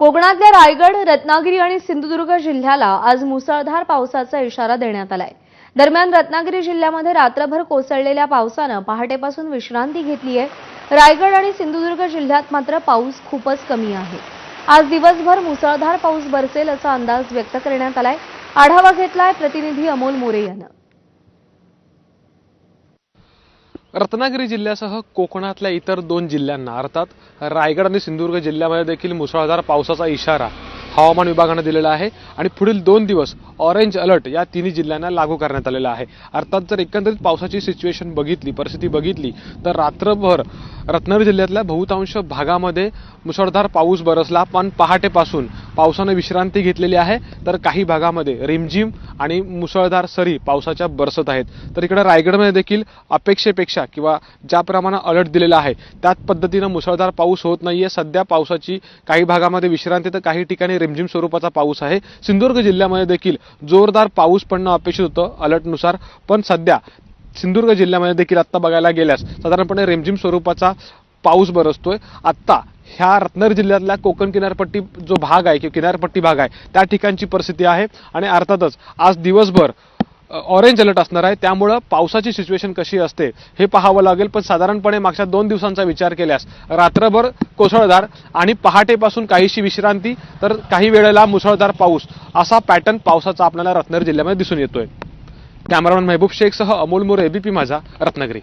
कोकणातल्या रायगड रत्नागिरी आणि सिंधुदुर्ग जिल्ह्याला आज मुसळधार पावसाचा इशारा देण्यात आलाय. दरम्यान रत्नागिरी जिल्ह्यामध्ये रात्रभर कोसळलेल्या पावसानं पहाटेपासून विश्रांती घेतली आहे. रायगड आणि सिंधुदुर्ग जिल्ह्यात मात्र पाऊस खूपच कमी आहे. आज दिवसभर मुसळधार पाऊस बरसेल असा अंदाज व्यक्त करण्यात आलाय. आढावा घेतलाय प्रतिनिधी अमोल मोरे यानं. रत्नागिरी जिल्ह्यासह कोकणातल्या इतर दोन जिल्ह्यांना अर्थात रायगड आणि सिंधुदुर्ग जिल्ह्यामध्ये देखील मुसळधार पावसाचा इशारा हवामान विभागानं दिलेला आहे. आणि पुढील दोन दिवस ऑरेंज अलर्ट या तिन्ही जिल्ह्यांना लागू करण्यात आलेला आहे. अर्थात जर एकंदरीत पावसाची सिच्युएशन बघितली परिस्थिती बघितली तर रात्रभर रत्नागिरी जिल्ह्यातल्या बहुतांश भागामध्ये मुसळधार पाऊस बरसला पण पहाटेपासून पावसानं विश्रांती घेतलेली आहे. तर काही भागामध्ये रिमझिम आणि मुसळधार सरी पावसाच्या बरसत आहेत. तर इकडे रायगडमध्ये देखील अपेक्षेपेक्षा किंवा ज्याप्रमाणे अलर्ट दिलेला आहे त्याच पद्धतीनं मुसळधार पाऊस होत नाही आहे सध्या पावसाची काही भागामध्ये विश्रांती तर काही ठिकाणी रिमझिम स्वरूपाचा पाऊस आहे. सिंधुदुर्ग जिल्ह्यामध्ये देखील जोरदार पाऊस पडणं अपेक्षित होतं अलर्टनुसार. पण सध्या सिंधुदुर्ग जिल्ह्यामध्ये देखील आत्ता बघायला गेल्यास साधारणपणे रिमझिम स्वरूपाचा पाऊस बरसतोय. आत्ता ह्या रत्नागिरी जिल्ह्यातल्या कोकण किनारपट्टी जो भाग आहे किंवा किनारपट्टी भाग आहे त्या ठिकाणची परिस्थिती आहे. आणि अर्थातच आज दिवसभर ऑरेंज अलर्ट असणार आहे. त्यामुळं पावसाची सिच्युएशन कशी असते हे पाहावं लागेल. पण साधारणपणे मागच्या दोन दिवसांचा विचार केल्यास रात्रभर कोसळधार आणि पहाटेपासून काहीशी विश्रांती तर काही वेळेला मुसळधार पाऊस. असा पॅटर्न पावसाचा आपल्याला रत्नागिरी जिल्ह्यामध्ये दिसून येतोय. कॅमेरामॅन महबूब शेखसह अमोल मोरे एबीपी माझा रत्नागिरी.